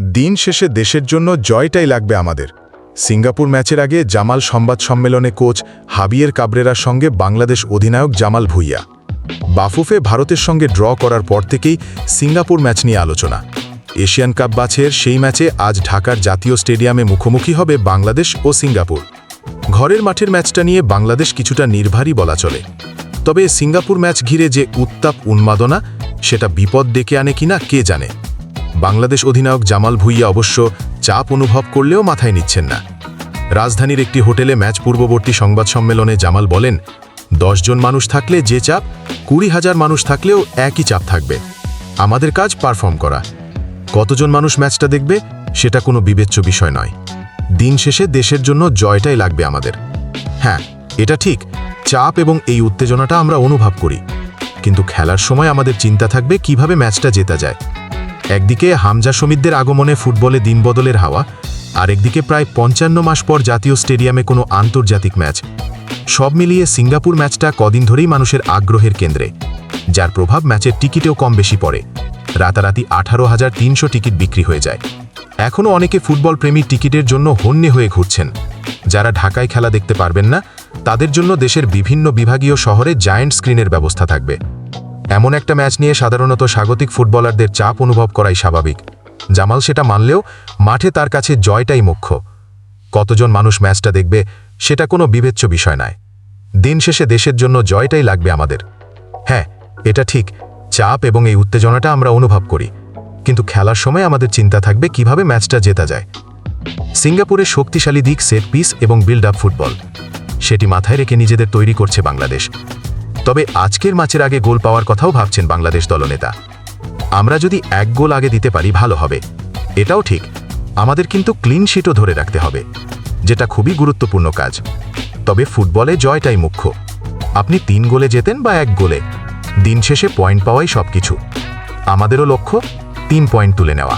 দিন শেষে দেশের জন্য জয়টাই লাগবে আমাদের। সিঙ্গাপুর ম্যাচের আগে জামাল সংবাদ সম্মেলনে কোচ হাবিয়ের কাবরেরার সঙ্গে বাংলাদেশ অধিনায়ক জামাল ভুইয়া। বাফুফে ভারতের সঙ্গে ড্র করার পর থেকেই সিঙ্গাপুর ম্যাচ নিয়ে আলোচনা। এশিয়ান কাপ বাছের সেই ম্যাচে আজ ঢাকার জাতীয় স্টেডিয়ামে মুখোমুখি হবে বাংলাদেশ ও সিঙ্গাপুর। ঘরের মাঠের ম্যাচটা নিয়ে বাংলাদেশ কিছুটা নির্ভারই বলা চলে। তবে সিঙ্গাপুর ম্যাচ ঘিরে যে উত্তাপ উন্মাদনা, সেটা বিপদ ডেকে আনে কিনা কে জানে? বাংলাদেশ অধিনায়ক জামাল ভুইয়া অবশ্য চাপ অনুভব করলেও মাথায় নিচ্ছেন না। রাজধানীর একটি হোটেলে ম্যাচ পূর্ববর্তী সংবাদ সম্মেলনে জামাল বলেন জন মানুষ থাকলে যে চাপ, কুড়ি হাজার মানুষ থাকলেও একই চাপ থাকবে। আমাদের কাজ পারফর্ম করা। কতজন মানুষ ম্যাচটা দেখবে, সেটা কোনো বিবেচ্য বিষয় নয়। দিন শেষে দেশের জন্য জয়টাই লাগবে আমাদের। হ্যাঁ এটা ঠিক। চাপ এবং এই উত্তেজনাটা আমরা অনুভব করি। কিন্তু খেলার সময় আমাদের চিন্তা থাকবে কীভাবে ম্যাচটা জেতা যায়। একদিকে হামজা সমিতদের আগমনে ফুটবলে দিনবদলের হাওয়া, আর একদিকে প্রায় পঞ্চান্ন মাস পর জাতীয় স্টেডিয়ামে কোনো আন্তর্জাতিক ম্যাচ। সব মিলিয়ে সিঙ্গাপুর ম্যাচটা কদিন ধরেই মানুষের আগ্রহের কেন্দ্রে, যার প্রভাব ম্যাচের টিকিটেও কম বেশি পড়ে। রাতারাতি আঠারো হাজার তিনশো টিকিট বিক্রি হয়ে যায়। এখনও অনেকে ফুটবল প্রেমী টিকিটের জন্য হন্যে হয়ে ঘুরছেন। যারা ঢাকায় খেলা দেখতে পারবেন না, তাদের জন্য দেশের বিভিন্ন বিভাগীয় শহরে জায়ান্ট স্ক্রিনের ব্যবস্থা থাকবে। এমন একটা ম্যাচ নিয়ে সাধারণত স্বাগতিক ফুটবলারদের চাপ অনুভব করাই স্বাভাবিক। জামাল সেটা মানলেও মাঠে তার কাছে জয়টাই মুখ্য। কতজন মানুষ ম্যাচটা দেখবে সেটা কোনো বিবেচ্য বিষয় নয়। দিন শেষে দেশের জন্য জয়টাই লাগবে আমাদের। হ্যাঁ এটা ঠিক, চাপ এবং এই উত্তেজনাটা আমরা অনুভব করি। কিন্তু খেলার সময় আমাদের চিন্তা থাকবে কীভাবে ম্যাচটা জেতা যায়। সিঙ্গাপুরের শক্তিশালী দিক, সেট পিস এবং বিল্ড আপ ফুটবল। সেটি মাথায় রেখে নিজেদের তৈরি করছে বাংলাদেশ। তবে আজকের ম্যাচের আগে গোল পাওয়ার কথাও ভাবছেন বাংলাদেশ দলনেতা। আমরা যদি এক গোল আগে দিতে পারি, ভালো হবে। এটাও ঠিক। আমাদের কিন্তু ক্লিন শিটও ধরে রাখতে হবে, যেটা খুবই গুরুত্বপূর্ণ কাজ। তবে ফুটবলে জয়টাই মুখ্য। আপনি তিন গোলে যেতেন বা এক গোলে, দিন শেষে পয়েন্ট পাওয়াই সবকিছু। আমাদেরও লক্ষ্য, তিন পয়েন্ট তুলে নেওয়া।